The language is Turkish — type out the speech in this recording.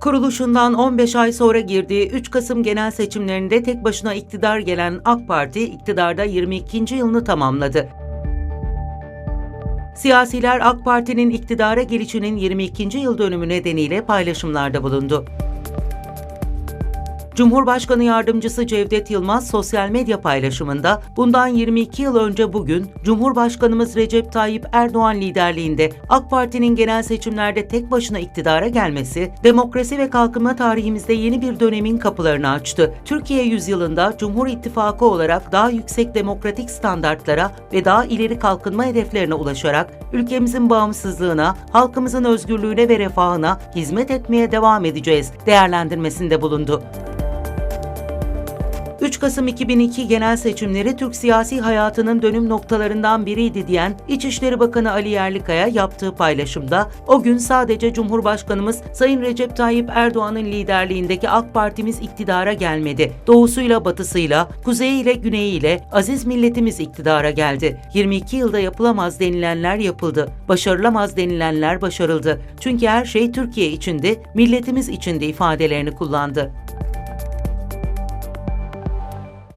Kuruluşundan 15 ay sonra girdiği 3 Kasım genel seçimlerinde tek başına iktidar gelen AK Parti iktidarda 22. yılını tamamladı. Siyasiler AK Parti'nin iktidara gelişinin 22. yıl dönümü nedeniyle paylaşımlarda bulundu. Cumhurbaşkanı Yardımcısı Cevdet Yılmaz sosyal medya paylaşımında bundan 22 yıl önce bugün Cumhurbaşkanımız Recep Tayyip Erdoğan liderliğinde AK Parti'nin genel seçimlerde tek başına iktidara gelmesi, demokrasi ve kalkınma tarihimizde yeni bir dönemin kapılarını açtı. Türkiye yüzyılında Cumhur İttifakı olarak daha yüksek demokratik standartlara ve daha ileri kalkınma hedeflerine ulaşarak ülkemizin bağımsızlığına, halkımızın özgürlüğüne ve refahına hizmet etmeye devam edeceğiz değerlendirmesinde bulundu. 3 Kasım 2002 genel seçimleri Türk siyasi hayatının dönüm noktalarından biriydi diyen İçişleri Bakanı Ali Yerlikaya yaptığı paylaşımda o gün sadece Cumhurbaşkanımız Sayın Recep Tayyip Erdoğan'ın liderliğindeki AK Partimiz iktidara gelmedi. Doğusuyla batısıyla, kuzeyiyle güneyiyle aziz milletimiz iktidara geldi. 22 yılda yapılamaz denilenler yapıldı. Başarılamaz denilenler başarıldı. Çünkü her şey Türkiye içindi, milletimiz içindi ifadelerini kullandı.